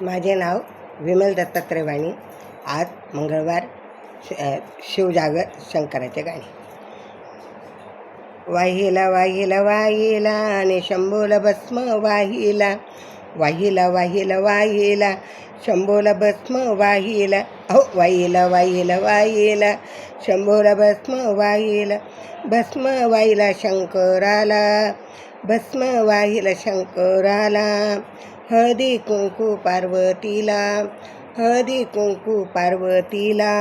माझे नाव विमल दत्तात्रय वाणी. आज मंगळवार श- शिवजागर शंकराचे गाणे. वाहिला वाहिला वाहिला आणि शंभोल भस्म वाहिला. वाहिला वाहिला वाहिला शंभूला भस्म वाहिला. अहो वाहिला वाहिला वाहिला शंभोला भस्म वाहिला. भस्म वाहिला शंकराला भस्म वाहिला शंकराला. हळदी कुंकू पार्वतीला हळदी कुंकू पार्वतीला.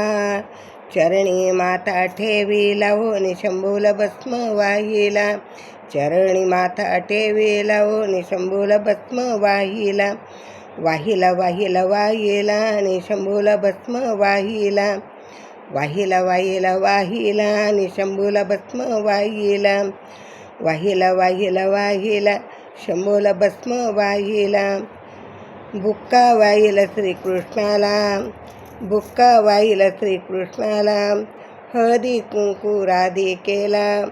चरणी माता ठेवी लावून शंभूल भस्म वाहिला चरणी माता ठेवी लावून शंभूल भस्म वाहिला वाहिला वाहिला वाहिला आणि शंभूल भस्म वाहिला वाहिला वाहिला वाहिला आणि शंभूल भस्म वाहिला वाहिला वाहिला वाहिला शंभूला भस्म वाहिला. बुक्का वाहिला श्रीकृष्णाला. बुक्का वाहिला श्रीकृष्णाला. हळदी कुंकू राधिकेला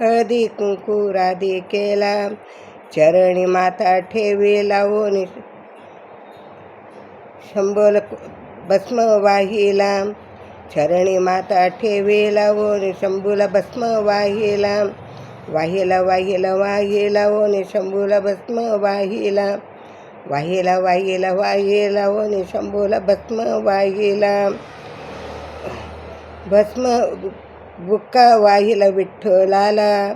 हळदी कुंकू राधिकेला चरणी माता ठेवी लावून शंभोल भस्म वाहिला. चरणी माता ठेवी लावून शंभूला भस्म वाहिला. वाहिला वाहिला वाहिला ओने शंभूला भस्म वाहिला. वाहिला वाहिला वाहिला ओने शंभूला भस्म वाहिला. भस्म बुक्का वाहिला विठ्ठलाला.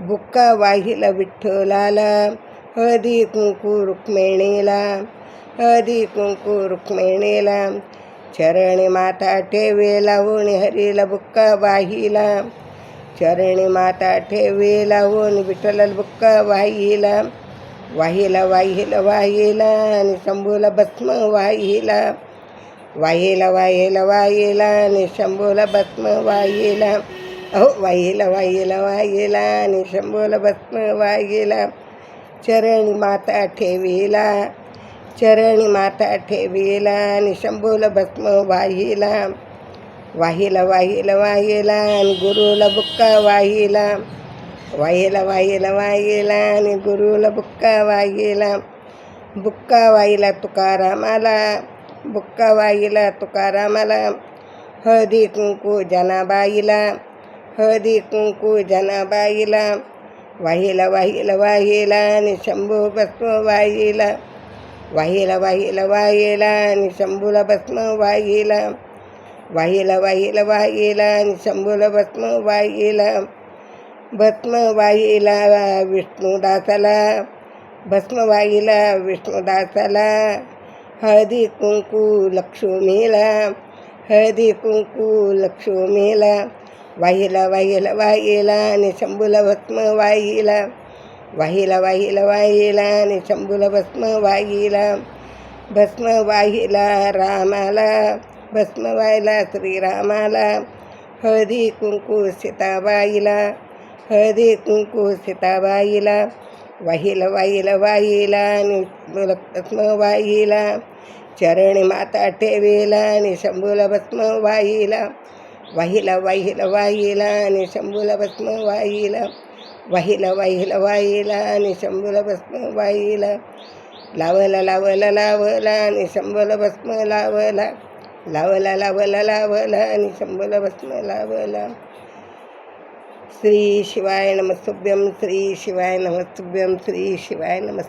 बुक्का वाहिला विठ्ठलाला. हळदी कुंकू रुक्मिणीला. हळदी कुंकू रुक्मिणीला. चरणी माता ठेवेला ओणी हरीला बुक्का वाहिला. चरणी माता ठेवी लावून विठ्ठल बुक्क वाहिला. वाहिला वाहिला वाहिला आणि शंभूला भस्म वाहिला. वाहिला वाहिला वाहिला आणि शंभूला भस्म वाहिला. अहो वाहिला वाहिला वाहिला आणि शंभूला भस्म वाहिला. चरणी माता ठेवीला चरणी माता ठेवीला आणि शंभूला भस्म वाहिला. वाहिला वाहिला वाहिला आणि गुरुला बुक्का वाहिला. वाहिला वाहिला वाहिला आणि गुरुला बुक्का वाहिला. बुक्का वाहिला तुकारामाला बुक्का वाहिला तुकारामाला. हळदी कुंकू जनाबाईला हळदी कुंकू जनाबाईला. वाहिला वाहिला वाहिला आणि शंभू भस्म वाहिला. वाहिला वाहिला वाहिला आणि शंभूला भस्म वाहिला. वाहिला वाहिला वाहिला आणि शंभूला भस्म वाहिला. भस्म वाहिला विष्णुदासाला. भस्म वाहिला विष्णुदासाला. हळदी कुंकू लक्ष्मीला. हळदी कुंकू लक्ष्मीला. वाहिला वाहिला वाहिला आणि शंभूला भस्म वाहिला. वाहिला वाहिला वाहिला आणि शंभूला भस्म वाहिला. भस्म वाहिला रामाला. भस्मवायला श्रीरामाला. हळदी कुंकू सीताबाईला. हळदी कुंकू सीताबाईला. वाहिला वाहिला वाहिला. आणि भस्म वाहिला चरणी माता ठेवेला. आणि शंभूला भस्म वाहिला वाहिला वाहिला. वाहिला आणि शंभूला भस्म वाहिला वाहिला वाहिला. वाहिला आणि शंभूला भस्म वाहिला लावला लावला लावला. आणि शंभूला भस्म लावला. लावला लावला लावला आणि शंभूला भस्म लावला. श्री शिवाय नमस्तुभ्यम श्री शिवाय नमस्तुभ्यम श्री शिवाय नमस्